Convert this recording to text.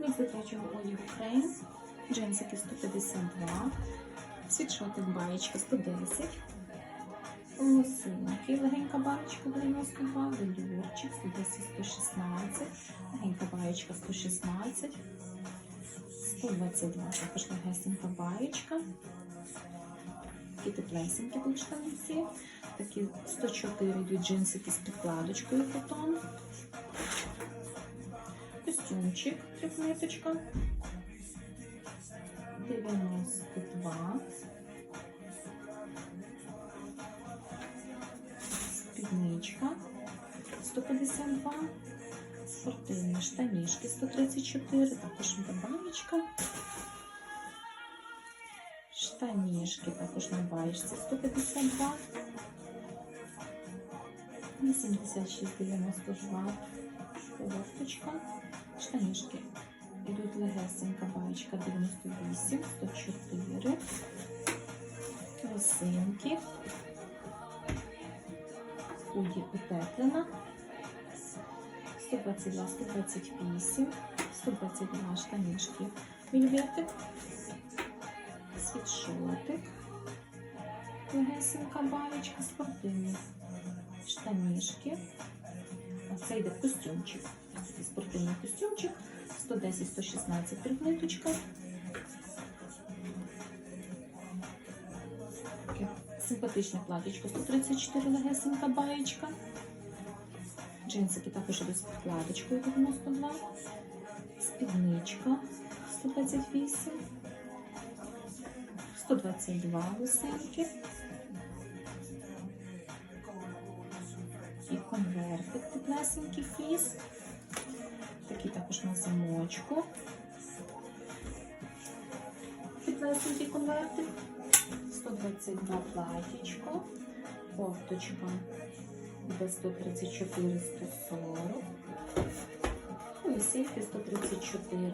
Мікс дитячого одягу крем, джинсики 152, світшотик баєчка 110, лосинки, легенька баєчка 92, велюрчик 110, 116, легенька баєчка 116, 122, також легесенька баєчка. Такі теплесенькі тут штанці, такі 104 йдуть джинсики з підкладочкою котон. Костюмчик, трикниточка. 92. Спідничка 152. Спортивні штанішки 134. Також добавочка. Штанішки також на баєчці 152. 86,92. Кофточка. Штанішки. Ідуть легесенька баєчка 98, 104. Лосинки. Худі утеплена. 122, 128, 122 штанішки. Вільветик. Світшотик. Легесенька баєчка, спортивні штанішки. Це йде костюмчик. Такий Спортивний костюмчик. 110-116 трикниточка. Симпатичне платічко. 134 легесенька баєчка. Джинсики також ідуть з підкладочкою 92. Спідничка 128. 122 лисеньки. Теплесенький фліс. Такий також на замочку. Підвесенький конвертик. 122 платічко. Кофточка буде 134, 140. Ну і сільки 134.